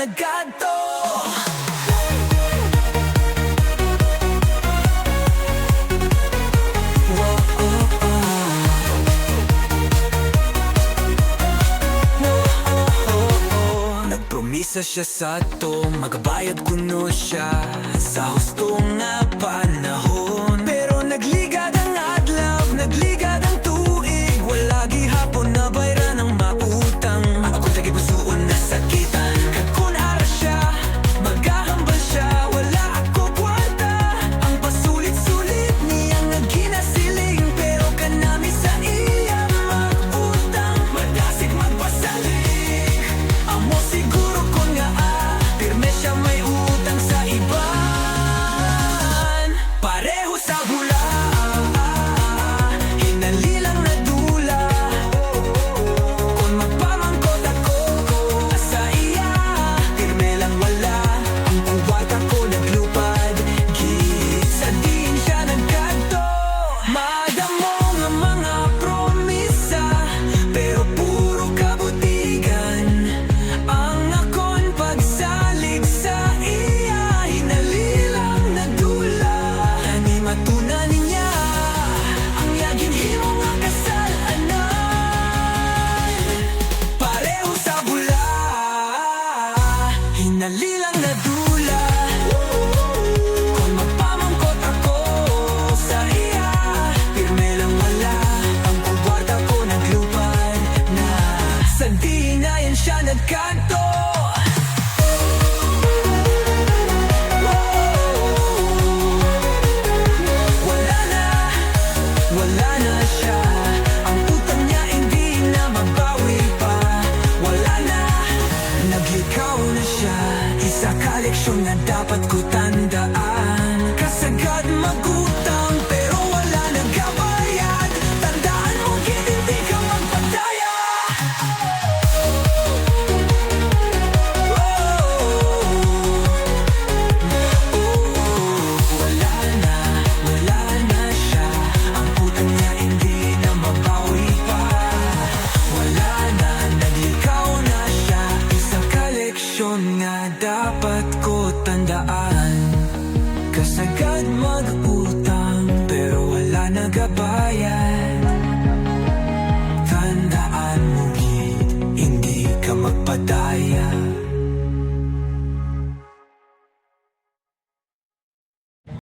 agad to Nagpromisa siya sa to Magabayad kuno siya. Sa hustong nga panahon Hinalilang na dula nga dapat ko tandaan. Kasagad mag-utang pero wala nagabayan Tandaan mo, kid, hindi ka magpadaya.